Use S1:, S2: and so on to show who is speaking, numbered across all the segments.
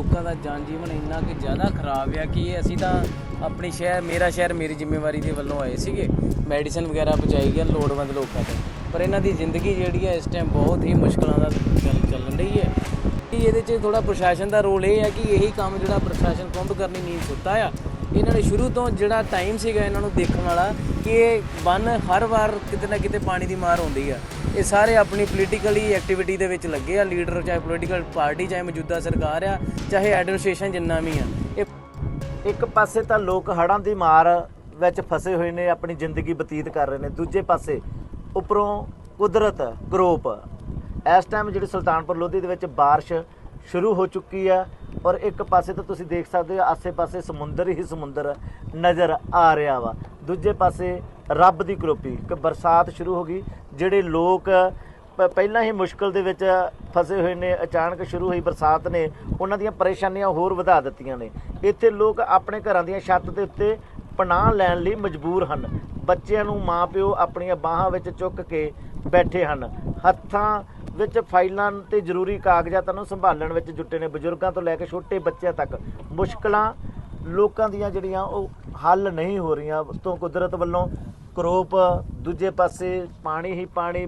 S1: ਲੋਕਾਂ ਦਾ ਜਨ ਜੀਵਨ ਇੰਨਾ ਕਿ ਜ਼ਿਆਦਾ ਖਰਾਬ ਆ ਕਿ ਅਸੀਂ ਤਾਂ ਆਪਣੀ ਸ਼ਹਿਰ, ਮੇਰਾ ਸ਼ਹਿਰ ਮੇਰੀ ਜ਼ਿੰਮੇਵਾਰੀ ਦੇ ਵੱਲੋਂ ਆਏ ਸੀਗੇ। ਮੈਡੀਸਨ ਵਗੈਰਾ ਪਹੁੰਚਾਈ ਗਿਆ ਲੋੜਵੰਦ ਲੋਕਾਂ ਤੱਕ ਪਰ ਇਹਨਾਂ ਦੀ ਜ਼ਿੰਦਗੀ ਜਿਹੜੀ ਹੈ ਇਸ ਟਾਈਮ ਬਹੁਤ ਹੀ ਮੁਸ਼ਕਲਾਂ ਦਾ ਚੱਲਣ ਰਹੀ ਹੈ ਕਿ ਇਹਦੇ 'ਚ ਥੋੜਾ ਪ੍ਰਸ਼ਾਸਨ ਦਾ ਰੋਲ ਇਹ ਹੈ ਕਿ ਇਹੀ ਕੰਮ ਜਿਹੜਾ ਪ੍ਰਸ਼ਾਸਨ ਕੁੰਭ ਕਰਨੀ ਨੀਂਦ ਸੁੱਤਾ ਆ। ਇਹਨਾਂ ਨੇ ਸ਼ੁਰੂ ਤੋਂ ਜਿਹੜਾ ਟਾਈਮ ਸੀਗਾ ਇਹਨਾਂ ਨੂੰ ਦੇਖਣ ਵਾਲਾ ਕਿ ਇਹ ਬੰਨ ਹਰ ਵਾਰ ਕਿਤੇ ਨਾ ਕਿਤੇ ਪਾਣੀ ਦੀ ਮਾਰ ਹੁੰਦੀ ਆ ਇਹ ਸਾਰੇ ਆਪਣੀ ਪੋਲੀਟੀਕਲੀ ਐਕਟੀਵਿਟੀ ਦੇ ਵਿੱਚ ਲੱਗੇ ਆ ਲੀਡਰ ਚਾਹੇ ਪੋਲੀਟੀਕਲ ਪਾਰਟੀ ਚਾਹੇ ਮੌਜੂਦਾ ਸਰਕਾਰ ਆ ਚਾਹੇ ਐਡਮਿਨਿਸਟ੍ਰੇਸ਼ਨ ਜਿੰਨਾ ਵੀ ਆ ਇਹ
S2: ਇੱਕ ਪਾਸੇ ਤਾਂ ਲੋਕ ਹੜ੍ਹਾਂ ਦੀ ਮਾਰ ਵਿੱਚ ਫਸੇ ਹੋਏ ਨੇ ਆਪਣੀ ਜ਼ਿੰਦਗੀ ਬਤੀਤ ਕਰ ਰਹੇ ਨੇ ਦੂਜੇ ਪਾਸੇ ਉੱਪਰੋਂ ਕੁਦਰਤ ਕਰੋਪ ਇਸ ਟਾਈਮ ਜਿਹੜੀ ਸੁਲਤਾਨਪੁਰ ਲੋਧੀ ਦੇ ਵਿੱਚ بارش ਸ਼ੁਰੂ ਹੋ ਚੁੱਕੀ ਆ ਔਰ ਇੱਕ ਪਾਸੇ ਤਾਂ ਤੁਸੀਂ ਦੇਖ ਸਕਦੇ ਹੋ ਆਸੇ-ਪਾਸੇ ਸਮੁੰਦਰ ਹੀ ਸਮੁੰਦਰ ਨਜ਼ਰ ਆ ਰਿਹਾ ਵਾ। ਦੂਜੇ ਪਾਸੇ ਰੱਬ ਦੀ ਕਰੋਪੀ ਕਿ ਬਰਸਾਤ ਸ਼ੁਰੂ ਹੋ ਗਈ, ਜਿਹੜੇ ਲੋਕ ਪ- ਪਹਿਲਾਂ ਹੀ ਮੁਸ਼ਕਲ ਦੇ ਵਿੱਚ ਫਸੇ ਹੋਏ ਨੇ, ਅਚਾਨਕ ਸ਼ੁਰੂ ਹੋਈ ਬਰਸਾਤ ਨੇ, ਉਹਨਾਂ ਦੀਆਂ ਪਰੇਸ਼ਾਨੀਆਂ ਹੋਰ ਵਧਾ ਦਿੱਤੀਆਂ ਨੇ। ਇੱਥੇ ਲੋਕ ਆਪਣੇ ਘਰਾਂ ਦੀਆਂ ਛੱਤ ਦੇ ਉੱਤੇ ਪਨਾਹ ਲੈਣ ਲਈ ਮਜਬੂਰ ਹਨ। ਬੱਚਿਆਂ ਨੂੰ ਮਾਪਿਓ ਆਪਣੀਆਂ ਬਾਹਾਂ ਵਿੱਚ ਚੁੱਕ ਕੇ ਬੈਠੇ ਹਨ। ਹੱਥਾਂ ਵਿੱਚ ਫਾਈਲਾਂ ਤੇ ਜ਼ਰੂਰੀ ਕਾਗਜ਼ਾਤਾਂ ਨੂੰ ਸੰਭਾਲਣ ਵਿੱਚ ਜੁੱਟੇ ਨੇ ਬਜ਼ੁਰਗਾਂ ਤੋਂ ਲੈ ਕੇ ਛੋਟੇ ਬੱਚਿਆਂ ਤੱਕ। ਮੁਸ਼ਕਲਾਂ ਲੋਕਾਂ ਦੀਆਂ ਜਿਹੜੀਆਂ ਉਹ ਹੱਲ ਨਹੀਂ ਹੋ ਰਹੀਆਂ। ਤੋਂ ਕੁਦਰਤ ਵੱਲੋਂ ਕਰੋਪ ਦੂਜੇ ਪਾਸੇ, ਪਾਣੀ ਹੀ ਪਾਣੀ,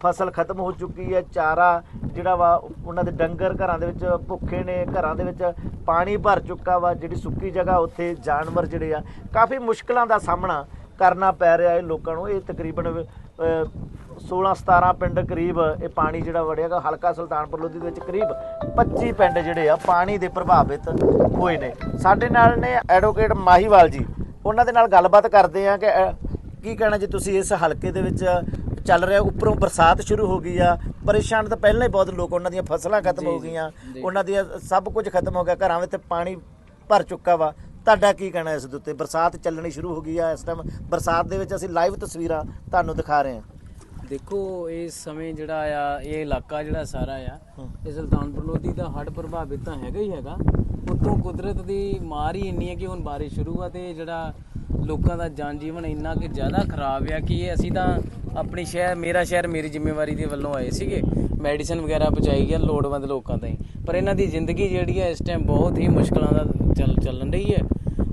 S2: ਫਸਲ ਖਤਮ ਹੋ ਚੁੱਕੀ ਹੈ। ਚਾਰਾ ਜਿਹੜਾ ਵਾ, ਉਹਨਾਂ ਦੇ ਡੰਗਰ ਘਰਾਂ ਦੇ ਵਿੱਚ ਭੁੱਖੇ ਨੇ, ਘਰਾਂ ਦੇ ਵਿੱਚ ਪਾਣੀ ਭਰ ਚੁੱਕਾ ਵਾ। ਜਿਹੜੀ ਸੁੱਕੀ ਜਗ੍ਹਾ, ਉੱਥੇ ਜਾਨਵਰ ਜਿਹੜੇ ਆ, ਕਾਫੀ ਮੁਸ਼ਕਲਾਂ ਦਾ ਸਾਹਮਣਾ ਕਰਨਾ ਪੈ ਰਿਹਾ ਹੈ ਲੋਕਾਂ ਨੂੰ। ਇਹ ਤਕਰੀਬਨ 16 17 ਪਿੰਡ ਕਰੀਬ ਇਹ ਪਾਣੀ ਜਿਹੜਾ ਵੜਿਆਗਾ ਹਲਕਾ ਸੁਲਤਾਨਪੁਰ ਲੋਧੀ ਦੇ ਵਿੱਚ ਕਰੀਬ 25 ਪਿੰਡ ਜਿਹੜੇ ਆ ਪਾਣੀ ਦੇ ਪ੍ਰਭਾਵਿਤ ਹੋਏ ਨੇ। ਸਾਡੇ ਨਾਲ ਨੇ ਐਡਵੋਕੇਟ ਮਾਹੀਵਾਲ ਜੀ। ਉਹਨਾਂ ਦੇ ਨਾਲ ਗੱਲਬਾਤ ਕਰਦੇ ਆ ਕਿ ਕੀ ਕਹਿਣਾ ਜੀ ਤੁਸੀਂ ਇਸ ਹਲਕੇ ਦੇ ਵਿੱਚ ਚੱਲ ਰਿਹਾ? ਉੱਪਰੋਂ ਬਰਸਾਤ ਸ਼ੁਰੂ ਹੋ ਗਈ ਆ। ਪਰੇਸ਼ਾਨ ਤਾਂ ਪਹਿਲਾਂ ਹੀ ਬਹੁਤ ਲੋਕ ਉਹਨਾਂ ਦੀਆਂ ਫਸਲਾਂ ਖਤਮ ਹੋ ਗਈਆਂ। ਉਹਨਾਂ ਦੀਆਂ ਸਭ ਕੁਝ ਖਤਮ ਹੋ ਗਿਆ। ਘਰਾਂ ਵਿੱਚ ਪਾਣੀ ਭਰ ਚੁੱਕਾ ਵਾ। ਤੁਹਾਡਾ ਕੀ ਕਹਿਣਾ ਇਸ ਦੇ ਉੱਤੇ? ਬਰਸਾਤ ਚੱਲਣੀ ਸ਼ੁਰੂ ਹੋ ਗਈ ਆ ਇਸ ਟਾਈਮ ਬਰਸਾਤ ਦੇ ਵਿੱਚ ਅਸੀਂ ਲਾਈਵ ਤਸਵੀਰਾਂ ਤੁਹਾਨੂੰ ਦਿਖਾ ਰਹੇ ਹਾਂ
S1: ਦੇਖੋ ਇਸ ਸਮੇਂ ਜਿਹੜਾ ਆ ਇਹ ਇਲਾਕਾ ਜਿਹੜਾ ਸਾਰਾ ਆ। ਇਹ ਸੁਲਤਾਨਪੁਰ ਲੋਧੀ ਦਾ ਹੜ੍ਹ ਪ੍ਰਭਾਵਿਤ ਤਾਂ ਹੈਗਾ ਹੀ ਹੈਗਾ। ਉਤੋਂ ਕੁਦਰਤ ਦੀ ਮਾਰ ਹੀ ਇੰਨੀ ਹੈ ਕਿ ਹੁਣ ਬਾਰਿਸ਼ ਸ਼ੁਰੂ ਆ ਤੇ ਜਿਹੜਾ ਲੋਕਾਂ ਦਾ ਜਨ ਜੀਵਨ ਇੰਨਾ ਕਿ ਜ਼ਿਆਦਾ ਖਰਾਬ ਆ ਕਿ ਇਹ ਅਸੀਂ ਤਾਂ ਆਪਣੀ ਸ਼ਹਿਰ ਮੇਰਾ ਸ਼ਹਿਰ ਮੇਰੀ ਜ਼ਿੰਮੇਵਾਰੀ ਦੇ ਵੱਲੋਂ ਆਏ ਸੀਗੇ। ਮੈਡੀਸਨ ਵਗੈਰਾ ਪਹੁੰਚਾਈ ਗਿਆ ਲੋੜਵੰਦ ਲੋਕਾਂ ਤਾਈਂ। ਪਰ ਇਹਨਾਂ ਦੀ ਜ਼ਿੰਦਗੀ ਜਿਹੜੀ ਹੈ ਇਸ ਟਾਈਮ ਬਹੁਤ ਹੀ ਮੁਸ਼ਕਲਾਂ ਦਾ ਚੱਲ ਚੱਲਣ ਰਹੀ ਹੈ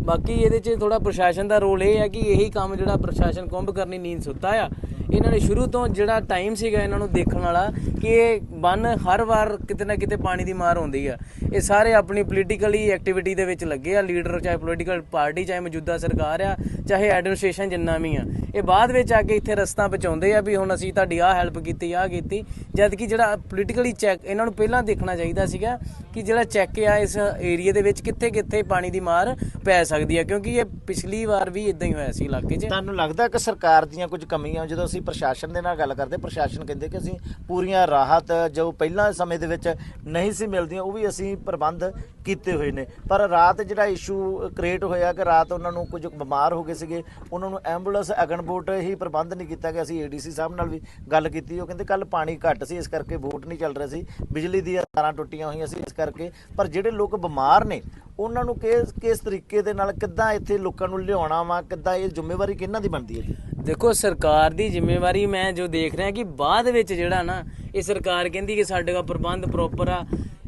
S1: ਬਾਕੀ ਇਹਦੇ 'ਚ ਥੋੜਾ ਪ੍ਰਸ਼ਾਸਨ ਦਾ ਰੋਲ ਇਹ ਹੈ ਕਿ ਇਹੀ ਕੰਮ ਜਿਹੜਾ ਪ੍ਰਸ਼ਾਸਨ ਕੁੰਭ ਕਰਨੀ ਨੀਂਦ ਸੁੱਤਾ ਆ। ਇਹਨਾਂ ਨੇ ਸ਼ੁਰੂ ਤੋਂ ਜਿਹੜਾ ਟਾਈਮ ਸੀਗਾ ਇਹਨਾਂ ਨੂੰ ਦੇਖਣ ਵਾਲਾ ਕਿ ਇਹ ਬੰਨ ਹਰ ਵਾਰ ਕਿਤੇ ਨਾ ਕਿਤੇ ਪਾਣੀ ਦੀ ਮਾਰ ਹੁੰਦੀ ਆ। ਇਹ ਸਾਰੇ ਆਪਣੀ ਪੋਲੀਟੀਕਲੀ ਐਕਟੀਵਿਟੀ ਦੇ ਵਿੱਚ ਲੱਗੇ ਆ। ਲੀਡਰ ਚਾਹੇ ਪੋਲੀਟੀਕਲ ਪਾਰਟੀ ਚਾਹੇ ਮੌਜੂਦਾ ਸਰਕਾਰ ਆ, ਚਾਹੇ ਐਡਮਿਨਿਸਟ੍ਰੇਸ਼ਨ ਜਿੰਨਾ ਵੀ ਆ। ਇਹ ਬਾਅਦ ਵਿੱਚ ਆ ਕੇ ਇੱਥੇ ਰਸਤਾ ਪਹੁੰਚਾਉਂਦੇ ਆ ਵੀ ਹੁਣ ਅਸੀਂ ਤੁਹਾਡੀ ਆਹ ਹੈਲਪ ਕੀਤੀ, ਆਹ ਕੀਤੀ। ਜਦ ਕਿ ਜਿਹੜਾ ਪੋਲੀਟੀਕਲੀ ਚੈੱਕ ਇਹਨਾਂ ਨੂੰ ਪਹਿਲਾਂ ਦੇਖਣਾ ਚਾਹੀਦਾ ਸੀਗਾ ਕਿ ਜਿਹੜਾ ਚੈੱਕ ਆ ਇਸ ਏਰੀਆ ਦੇ ਵਿੱਚ ਕਿੱਥੇ ਕਿੱਥੇ ਪਾਣੀ ਦੀ ਮਾਰ ਪੈ ਸਕਦੀ ਆ। ਕਿਉਂਕਿ ਇਹ ਪਿਛਲੀ ਵਾਰ ਵੀ ਇਦਾਂ ਹੀ ਹੋਇਆ ਸੀ ਇਲਾਕੇ 'ਚ।
S2: ਤੁਹਾਨੂੰ ਲੱਗਦਾ ਕਿ ਸਰਕਾਰ ਦੀਆਂ ਕੁਝ ਕਮੀਆਂ ਜਦੋਂ ਅਸੀਂ ਪ੍ਰਸ਼ਾਸਨ ਦੇ ਨਾਲ ਗੱਲ ਕਰਦੇ, ਪ੍ਰਸ਼ਾਸਨ ਕਹਿੰਦੇ ਕਿ ਅਸੀਂ ਪੂਰੀਆਂ ਰਾਹਤ, ਜੋ ਪਹਿਲਾਂ ਸਮੇਂ ਦੇ ਵਿੱਚ ਨਹੀਂ ਸੀ ਮਿਲਦੀਆਂ, ਉਹ ਵੀ ਅਸੀਂ ਪ੍ਰਬੰਧ ਕੀਤੇ ਹੋਏ ਨੇ। ਪਰ ਰਾਤ ਜਿਹੜਾ ਇਸ਼ੂ ਕ੍ਰੀਏਟ ਹੋਇਆ ਕਿ ਰਾਤ ਉਹਨਾਂ ਨੂੰ ਕੁਝ ਬਿਮਾਰ ਹੋ ਗਏ ਸੀਗੇ, ਉਹਨਾਂ ਨੂੰ ਐਂਬੂਲੈਂਸ ਅਗਨਬੋਟ ਹੀ ਪ੍ਰਬੰਧ ਨਹੀਂ ਕੀਤਾ ਗਿਆ ਅਸੀਂ ਏਡੀਸੀ ਸਾਹਿਬ ਨਾਲ ਵੀ ਗੱਲ ਕੀਤੀ, ਉਹ ਕਹਿੰਦੇ ਕੱਲ ਪਾਣੀ ਘੱਟ ਸੀ, ਇਸ ਕਰਕੇ ਵੋਟ ਨਹੀਂ ਚੱਲ ਰਿਹਾ ਸੀ, ਬਿਜਲੀ ਦੀਆਂ ਤਾਰਾਂ ਟੁੱਟੀਆਂ ਹੋਈਆਂ ਸੀ, ਇਸ ਕਰਕੇ। ਪਰ ਜਿਹੜੇ ਲੋਕ ਬਿਮਾਰ ਨੇ, ਉਹਨਾਂ ਨੂੰ ਕਿਸ ਕਿਸ ਤਰੀਕੇ ਦੇ ਨਾਲ ਕਿੱਦਾਂ ਇੱਥੇ ਲੋਕਾਂ ਨੂੰ ਲਿਆਉਣਾ ਵਾ, ਕਿੱਦਾਂ ਇਹ ਜ਼ਿੰਮੇਵਾਰੀ ਕਿਹਨਾਂ ਦੀ ਬਣਦੀ ਹੈ ਜੀ?
S1: ਦੇਖੋ ਸਰਕਾਰ ਦੀ ਜ਼ਿੰਮੇਵਾਰੀ ਮੈਂ ਜੋ ਦੇਖ ਰਿਹਾ ਕਿ ਬਾਅਦ ਵਿੱਚ ਜਿਹੜਾ ਨਾ, ਇਹ ਸਰਕਾਰ ਕਹਿੰਦੀ ਕਿ ਸਾਡੇ ਕੋਲ ਪ੍ਰਬੰਧ ਪ੍ਰੋਪਰ ਆ,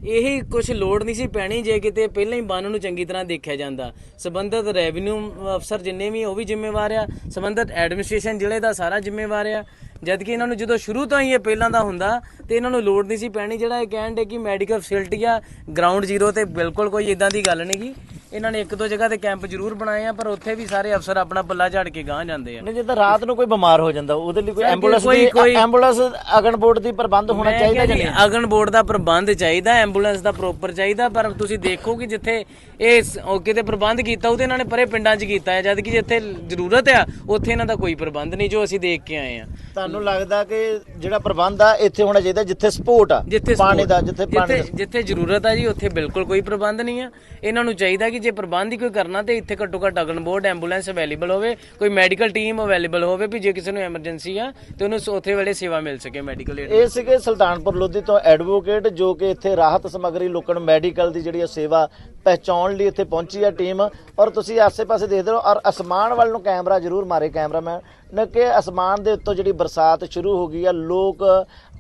S1: ਇਹੀ ਕੁਝ ਲੋੜ ਨਹੀਂ ਸੀ ਪੈਣੀ ਜੇ ਕਿਤੇ ਪਹਿਲਾਂ ਹੀ ਬੰਨ ਨੂੰ ਚੰਗੀ ਤਰ੍ਹਾਂ ਦੇਖਿਆ ਜਾਂਦਾ। ਸਬੰਧਤ ਰੈਵਨਿਊ ਅਫਸਰ ਜਿੰਨੇ ਵੀ, ਉਹ ਵੀ ਜ਼ਿੰਮੇਵਾਰ ਆ। ਸਬੰਧਤ ਐਡਮਿਨਿਸਟ੍ਰੇਸ਼ਨ ਜ਼ਿਲ੍ਹੇ ਦਾ ਸਾਰਾ ਜ਼ਿੰਮੇਵਾਰ ਆ। ਜਦ ਕਿ ਇਹਨਾਂ ਨੂੰ ਜਦੋਂ ਸ਼ੁਰੂ ਤੋਂ ਹੀ ਇਹ ਪਹਿਲਾਂ ਦਾ ਹੁੰਦਾ, ਤੇ ਇਹਨਾਂ ਨੂੰ ਲੋੜ ਨਹੀਂ ਸੀ ਪੈਣੀ। ਜਿਹੜਾ ਇਹ ਕਹਿਣ ਦੇ ਕਿ ਮੈਡੀਕਲ ਫੈਸਿਲਿਟੀ ਆ ਗਰਾਊਂਡ ਜ਼ੀਰੋ ਤੇ ਬਿਲਕੁਲ ਕੋਈ ਇਦਾਂ ਦੀ ਗੱਲ ਨਹੀਂ ਨਹੀਂਗੀ ਇਹਨਾਂ ਨੇ ਇੱਕ ਦੋ ਜਗ੍ਹਾ ਤੇ ਕੈਂਪ ਜ਼ਰੂਰ ਬਣਾਏ ਆ ਪਰ ਉੱਥੇ ਵੀ ਸਾਰੇ ਅਫਸਰ ਆਪਣਾ ਪੱਲਾ ਝਾੜ ਕੇ ਗਾਂਹ ਜਾਂਦੇ ਆ।
S2: ਨਹੀਂ ਜਿੱਦਾਂ ਰਾਤ ਨੂੰ ਕੋਈ ਬਿਮਾਰ ਹੋ ਜਾਂਦਾ ਉਹਦੇ ਲਈ ਕੋਈ ਐਂਬੂਲੈਂਸ ਦੀ ਐਂਬੂਲੈਂਸ ਅਗਨਬੋਰਡ ਦੀ ਪ੍ਰਬੰਧ ਹੋਣਾ ਚਾਹੀਦਾ ਜਾਂ
S1: ਜੀ
S2: ਨਹੀਂ?
S1: ਅਗਨ ਬੋਰਡ ਦਾ ਪ੍ਰਬੰਧ ਚਾਹੀਦਾ ਐਂਬੂਲੈਂਸ ਦਾ ਪ੍ਰੋਪਰ ਚਾਹੀਦਾ ਪਰ ਤੁਸੀਂ ਦੇਖੋ ਕਿ ਜਿੱਥੇ ਇਹ ਕਿਤੇ ਪ੍ਰਬੰਧ ਕੀਤਾ ਉਹਦੇ ਇਹਨਾਂ ਨੇ ਪਰੇ ਪਿੰਡਾਂ 'ਚ ਕੀਤਾ ਹੈ ਜਦ ਕਿ ਜਿੱਥੇ ਜ਼ਰੂਰਤ ਆ ਉੱਥੇ ਇਹਨਾਂ ਦਾ ਕੋਈ ਪ੍ਰਬੰਧ ਨਹੀਂ ਜੋ ਅਸੀਂ ਦੇਖ ਕੇ ਆਏ ਆ।
S2: ਤੁਹਾਨੂੰ ਲੱਗਦਾ ਕਿ ਜਿਹੜਾ ਪ੍ਰਬੰਧ ਆ ਇੱਥੇ ਹੋਣਾ ਚਾਹੀਦਾ ਜਿੱਥੇ ਸਪੋਰਟ ਆ ਪਾਣੀ ਦਾ ਜਿੱਥੇ ਪਾਣੀ
S1: ਜਿੱਥੇ ਜ਼ਰੂਰਤ ਆ ਜੀ ਉੱਥੇ ਬਿਲਕੁਲ ਕੋਈ ਪ੍ਰਬੰਧ ਨਹੀਂ ਆ। ਇਹਨਾਂ ਨੂੰ ਚਾਹੀਦਾ ਕਿ ਕਿ ਜੇ ਪ੍ਰਬੰਧ ਹੀ ਕੋਈ ਕਰਨਾ ਤੇ ਇੱਥੇ ਘੱਟੋ ਘੱਟ ਅਗਨ ਬੋਰਡ, ਐਂਬੂਲੈਂਸ ਅਵੇਲੇਬਲ ਹੋਵੇ, ਕੋਈ ਮੈਡੀਕਲ ਟੀਮ ਅਵੇਲੇਬਲ ਹੋਵੇ ਵੀ ਜੇ ਕਿਸੇ ਨੂੰ ਐਮਰਜੈਂਸੀ ਆ, ਤੇ ਉਹਨੂੰ ਉਥੇ ਵੇਲੇ ਸੇਵਾ ਮਿਲ ਸਕੇ ਮੈਡੀਕਲ ਏਡ
S2: ਇਹ ਸੀਗੇ ਸੁਲਤਾਨਪੁਰ ਲੋਧੀ ਤੋਂ ਐਡਵੋਕੇਟ ਜੋ ਕਿ ਇੱਥੇ ਰਾਹਤ ਸਮੱਗਰੀ ਲੋਕਾਂ ਨੂੰ ਮੈਡੀਕਲ ਦੀ ਜਿਹੜੀ ਆ ਸੇਵਾ ਪਹੁੰਚਾਉਣ ਲਈ ਇੱਥੇ ਪਹੁੰਚੀ ਆ ਟੀਮ ਔਰ ਤੁਸੀਂ ਆਸੇ-ਪਾਸੇ ਦੇਖਦੇ ਰਹੋ, ਔਰ ਅਸਮਾਨ ਵੱਲ ਨੂੰ ਕੈਮਰਾ ਜ਼ਰੂਰ ਮਾਰੇ ਕੈਮਰਾਮੈਨ। ਨਾ ਕਿ ਅਸਮਾਨ ਦੇ ਉੱਤੋਂ ਜਿਹੜੀ ਬਰਸਾਤ ਸ਼ੁਰੂ ਹੋ ਗਈ ਆ, ਲੋਕ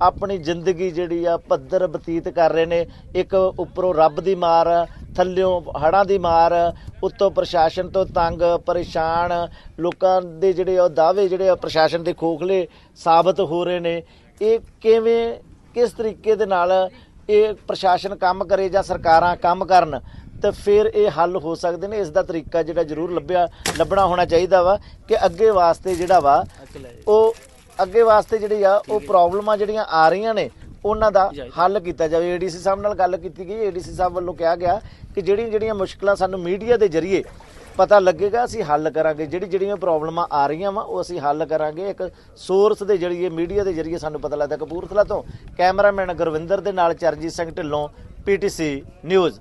S2: ਆਪਣੀ ਜ਼ਿੰਦਗੀ ਜਿਹੜੀ ਆ ਪੱਧਰ ਬਤੀਤ ਕਰ ਰਹੇ ਨੇ। ਇੱਕ ਉੱਪਰੋਂ ਰੱਬ ਦੀ ਮਾਰ, ਥੱਲਿਓਂ ਹੜਾਂ ਦੀ ਮਾਰ, ਉੱਤੋਂ ਪ੍ਰਸ਼ਾਸਨ ਤੋਂ ਤੰਗ, ਪਰੇਸ਼ਾਨ, ਲੋਕਾਂ ਦੇ ਜਿਹੜੇ ਆ ਉਹ ਦਾਅਵੇ ਜਿਹੜੇ ਆ ਪ੍ਰਸ਼ਾਸਨ ਦੇ ਖੋਖਲੇ ਸਾਬਤ ਹੋ ਰਹੇ ਨੇ। ਇਹ ਕਿਵੇਂ, ਕਿਸ ਤਰੀਕੇ ਦੇ ਨਾਲ ਇਹ ਪ੍ਰਸ਼ਾਸਨ ਕੰਮ ਕਰੇ ਜਾਂ ਸਰਕਾਰਾਂ ਕੰਮ ਕਰਨ? ਤੇ ਫਿਰ ਇਹ ਹੱਲ ਹੋ ਸਕਦੇ ਨੇ। ਇਸ ਦਾ ਤਰੀਕਾ ਜਿਹੜਾ ਜ਼ਰੂਰ ਲੱਭਿਆ, ਲੱਭਣਾ ਹੋਣਾ ਚਾਹੀਦਾ ਵਾ ਕਿ ਅੱਗੇ ਵਾਸਤੇ ਜਿਹੜਾ ਵਾ, ਉਹ ਅੱਗੇ ਵਾਸਤੇ ਜਿਹੜੀ ਆ, ਉਹ ਪ੍ਰੋਬਲਮਾਂ ਜਿਹੜੀਆਂ ਆ ਰਹੀਆਂ ਨੇ, ਉਹਨਾਂ ਦਾ ਹੱਲ ਕੀਤਾ ਜਾਵੇ। ਏਡੀਸੀ ਸਾਹਿਬ ਨਾਲ ਗੱਲ ਕੀਤੀ ਗਈ। ਏਡੀਸੀ ਸਾਹਿਬ ਵੱਲੋਂ ਕਿਹਾ ਗਿਆ ਕਿ ਜਿਹੜੀਆਂ ਜਿਹੜੀਆਂ ਮੁਸ਼ਕਲਾਂ ਸਾਨੂੰ ਮੀਡੀਆ ਦੇ ਜ਼ਰੀਏ ਪਤਾ ਲੱਗੇਗਾ, ਅਸੀਂ ਹੱਲ ਕਰਾਂਗੇ। ਜਿਹੜੀ ਜਿਹੜੀਆਂ ਪ੍ਰੋਬਲਮਾਂ ਆ ਰਹੀਆਂ ਵਾ, ਉਹ ਅਸੀਂ ਹੱਲ ਕਰਾਂਗੇ। ਇੱਕ ਸੋਰਸ ਦੇ ਜਰੀਏ, ਮੀਡੀਆ ਦੇ ਜਰੀਏ ਸਾਨੂੰ ਪਤਾ ਲੱਗਦਾ। ਕਪੂਰਥਲਾ ਤੋਂ ਕੈਮਰਾਮੈਨ ਗੁਰਵਿੰਦਰ ਦੇ ਨਾਲ ਚਰਜੀਤ ਸਿੰਘ ਢਿੱਲੋਂ, ਪੀਟੀਸੀ ਨਿਊਜ਼।